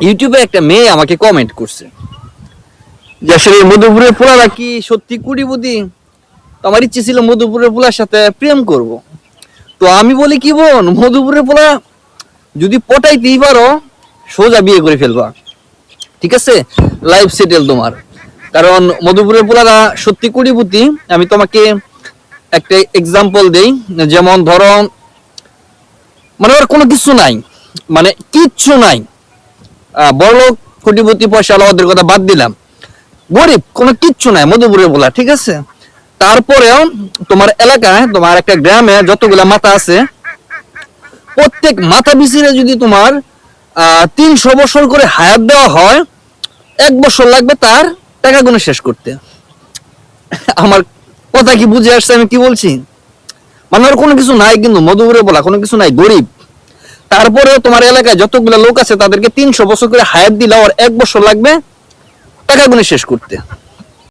ইউটিউবে একটা মেয়ে আমাকে কমেন্ট করছে। যে, আসলে মধুপুরের পোলারা কি সত্যি কুড়িপতি তো আমার ইচ্ছে ছিল মধুপুরের পোলার সাথে প্রেম করব। তো আমি বলি, কি বোন, মধুপুরের পোলা যদি পটাইতেই পারো, সোজা বিয়ে করে ফেলবা। ঠিক আছে? লাইফ সেটেল তোমার। কারণ মধুপুরের পোলারা সত্যি কুড়িপতি আমি তোমাকে একটা এক্সাম্পল দেই। যেমন ধরো মানে ওর কোনো কিছু নাই। মানে কিচ্ছু নাই। বড়লোক, কোটিপতি পয়সা ওদের কথা বাদ দিলাম। গরিব, কোনো কিচ্ছু নাই, মধুপুরের বলা, ঠিক আছে? তারপরেও তোমার এলাকায়, তোমার একটা গ্রামে যতগুলা মাথা আছে, প্রত্যেক মাথা বিচিরে যদি তোমার তিনশো বছর করে হায়াত দেওয়া হয়, এক বছর লাগবে তার টাকা গুলো শেষ করতে। আমার কথা কি বুঝে আসছে, আমি কি বলছি? মানে কোনো কিছু নাই কিন্তু মধুপুরে বলা, কোনো কিছু নাই, গরিব। তারপরে তোমার এলাকায় যতগুলো লোক আছে তাদেরকে তিনশো বছর করে হায়াত দিলে আর এক বছর লাগবে টাকা শেষ করতে।